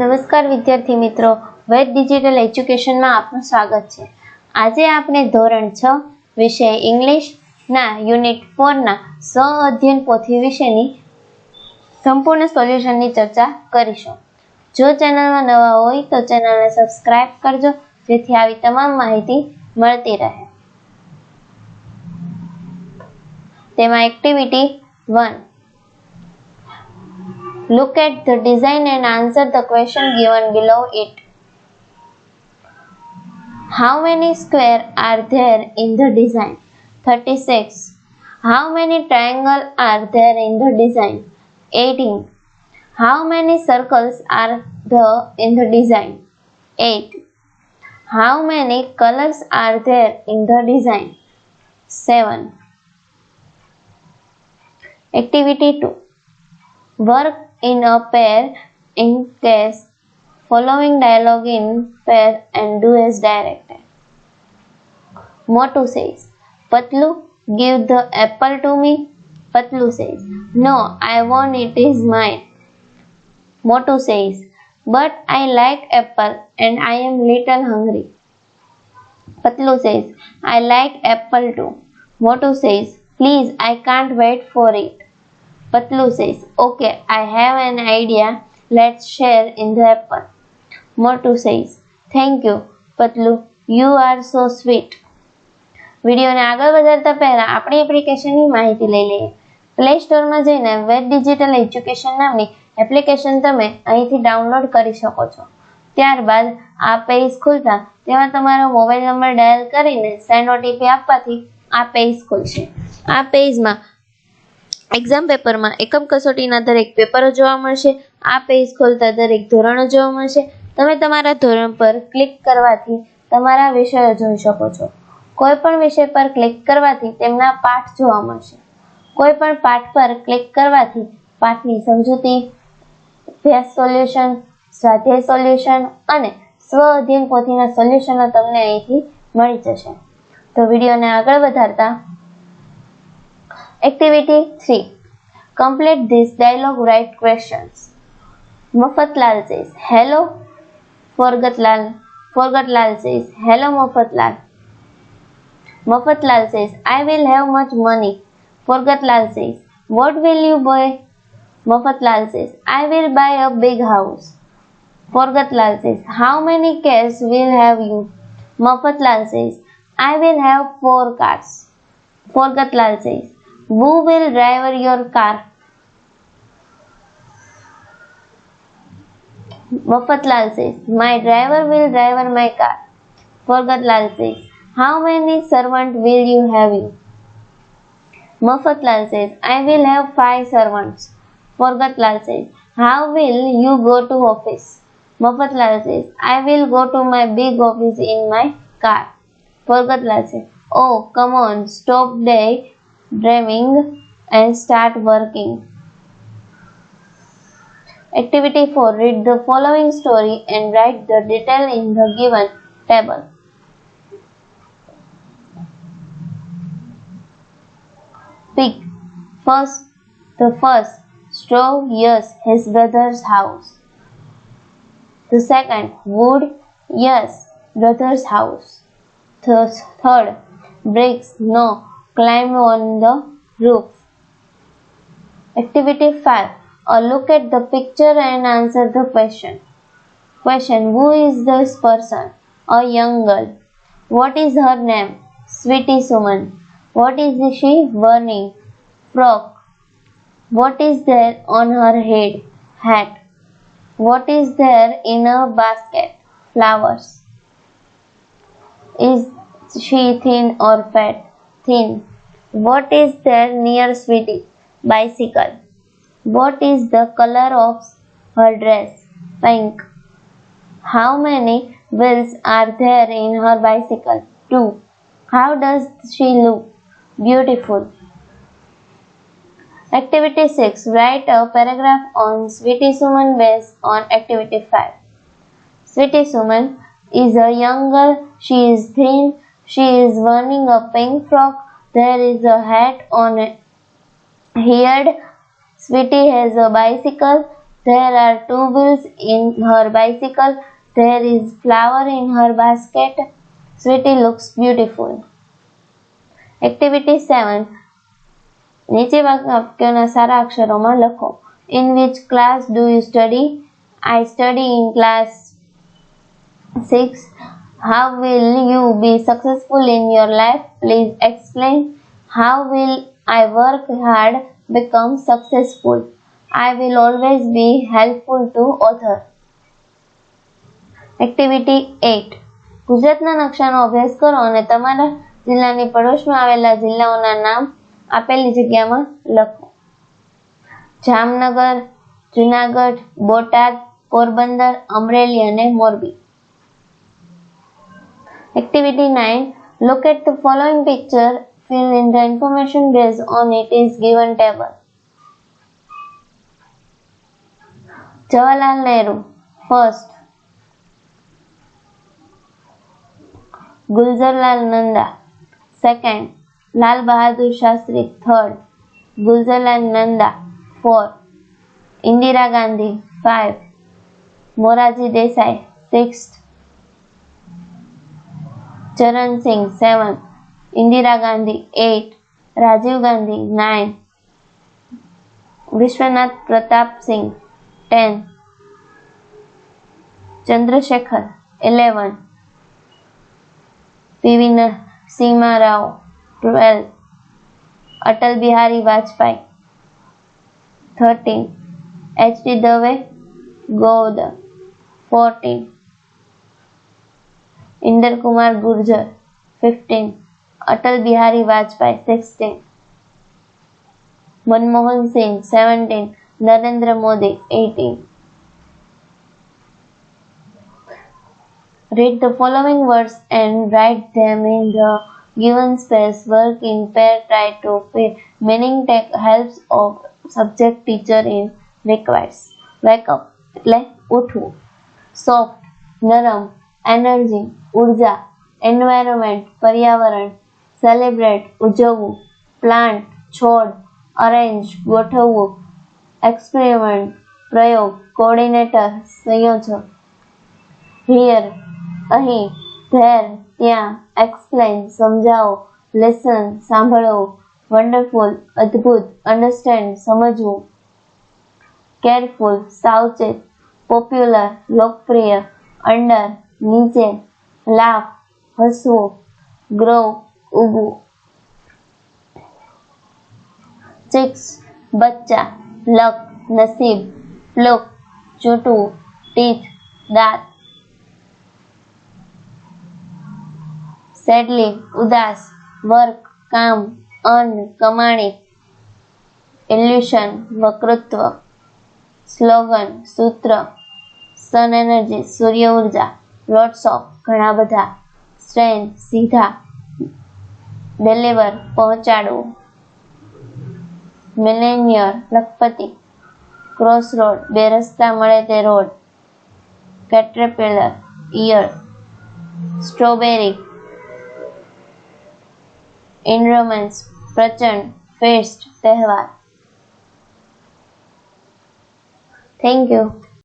નમસ્કાર વિદ્યાર્થી મિત્રો. વેદ ડિજિટલ એજ્યુકેશનમાં આપનું સ્વાગત છે. આજે આપણે ધોરણ છ વિષય ઇંગ્લિશના યુનિટ ફોરના સ્વ અધ્યયન પોથી વિશેની સંપૂર્ણ સોલ્યુશનની ચર્ચા કરીશું. જો ચેનલમાં નવા હોય તો ચેનલને સબસ્ક્રાઇબ કરજો, જેથી આવી તમામ માહિતી મળતી રહે. તેમાં activity one Look at the design and answer the question given below it. How many square are there in the design? 36. How many triangle are there in the design? 18. How many circles are there in the design? 8. How many colors are there in the design? 7. Activity 2. Work in a pair in case following dialogue in pair and do as directed. Motu says, Patlu, give the apple to me. Patlu says, No, I want it is mine. Motu says, But I like apple and I am little hungry. Patlu says, I like apple too. Motu says, Please, I can't wait for it. Patlu says, Okay, I have an idea. Let's share in the apple. મોટું says, Thank you, પતલું You are so sweet. વિડીયોને આગળ વધારતા પહેલા આપણી એપ્લિકેશનની માહિતી લઈ લઈએ પ્લે સ્ટોરમાં જઈને વેબ ડિજિટલ એજ્યુકેશન નામની એપ્લિકેશન તમે અહીંથી ડાઉનલોડ કરી શકો છો ત્યારબાદ આ પેજ ખુલતા તેમાં તમારો મોબાઈલ નંબર ડાયલ કરીને સેન્ડ ઓટીપી આપવાથી આ પેજ ખુલશે આ પેજમાં એક્ઝામ પેપરમાં એકમ કસોટીના દરેક પેપરો જોવા મળશે, આ પેજ ખોલતા દરેક ધોરણો જોવા મળશે. તમે તમારા ધોરણ પર ક્લિક કરવાથી તમારા વિષયો જોઈ શકો છો. કોઈ પણ વિષય પર ક્લિક કરવાથી તેમના પાઠ જોવા મળશે. કોઈ પણ પાઠ પર ક્લિક કરવાથી પાઠની સમજૂતી, અભ્યાસ સોલ્યુશન સ્વાધ્યાય સોલ્યુશન અને સ્વ અધ્યયન પોથીના સોલ્યુશનો તમને અહીંથી મળી જશે. તો વિડીયોને આગળ વધારતા Activity 3. Complete this dialogue write questions. Mafatlal says, Hello. Forgatlal. Forgatlal says, Hello Mafatlal. Mafatlal says, I will have much money. Forgatlal says, What will you buy? Mafatlal says, I will buy a big house. Forgatlal says, How many cars will have you? Mafatlal says, I will have four cars. Forgatlal says, who will drive your car? Mafatlal says, My driver will drive my car. Forgatlal says, How many servants will you have you? Mafatlal says, I will have five servants. Forgatlal says, How will you go to office? Mafatlal says, I will go to my big office in my car. Forgatlal says, Oh, come on, stop day dreaming and start working. Activity 4. Read the following story and write the detail in the given table. Pick first the first straw yes his brother's house. The second wood yes brother's house. The third bricks no climb on the roof. Activity 5. A look at the picture and answer the question. Question Who is this person? A young girl. What is her name? Sweetie Suman. What is she wearing? Frock. What is there on her head? Hat. What is there in her basket? Flowers. Is she thin or fat? Thin. What is there near sweetie? Bicycle. What is the color of her dress? Pink. How many wheels are there in her bicycle? Two. How does she look? Beautiful. Activity 6. Write a paragraph on Sweetie Suman based on Activity 5. Sweetie Suman is a young girl. She is thin. She is wearing a pink frock. There is a hat on her head. Sweetie has a bicycle. There are two wheels in her bicycle. There is flour in her basket. Sweetie looks beautiful. Activity 7. નીચે વાક્યોના સારા અક્ષરોમાં લખો In which class do you study? I study in class 6. How will you be successful in your life? Please explain. How will I work hard become successful? I will always be helpful to author. Activity eight ગુજરાતના નકશાનો અભ્યાસ કરો અને તમારા જિલ્લાની પડોશમાં આવેલા જિલ્લાઓના નામ આપેલી જગ્યામાં લખો જામનગર જુનાગઢ બોટાદ પોરબંદર અમરેલી અને Morbi Activity 9. Look at the following picture, fill in the information based on it is given table. Jawaharlal Nehru. First. Gulzarlal Nanda. Second. Lal Bahadur Shastri. Third. Gulzarlal Nanda. Fourth. Indira Gandhi. Five. Moraji Desai. Sixth. Charan Singh, seven. Indira Gandhi, eight. Rajiv Gandhi, nine. Vishwanath Pratap Singh, ten. Chandrasekhar, eleven. PV Narasimha Rao, twelve. Atal Bihari Vajpayee, thirteen. H.D. Dave, Gowda, fourteen. Inder Kumar Gurjar, 15. Atal Bihari Vajpayee, 16. Manmohan Singh, 17. Narendra Modi, 18. Read the following words and write them in the given space. Work in pair. Try to fit. Meaning take helps of subject teacher in requires. Wake up એટલે ઉઠવું soft નરમ energy ઊર્જા environment પર્યાવરણ celebrate ઉજવવું plant છોડ arrange ગોઠવવું experiment પ્રયોગ coordinator સંયોજક હિયર અહીં, ધેર, ત્યાં એક્સપ્લેન સમજાવો લેસન સાંભળવું વન્ડરફુલ અદ્ભુત અન્ડરસ્ટેન્ડ સમજવું કેરફુલ સાવચેત પોપ્યુલર લોકપ્રિય અંડર નીચે લાફ હસવું ગ્રો ઉગવું. સિક્સ બચ્ચા, લક, નસીબ પ્લુક ચૂંટવું ટીથ દાંત સેડલી ઉદાસ, વર્ક, કામ, અન્ન, કમાણી. ઇલ્યુશન વકૃત્વ સ્લોગન સૂત્ર. સન એનર્જી સૂર્ય ઊર્જા. લોટ્સ ઓફ ઘણા બધા સ્ટ્રેન્થ સીધા ડિલિવર પહોંચાડવું મિલેનિયર લખપતિ ક્રોસ રોડ બે રસ્તા મળે તે રોડ કેટ્રપિલર ઇયર સ્ટ્રોબેરી ઇન્ડ્રોમન્સ પ્રચંડ ફેસ્ટ તહેવાર થેન્ક યુ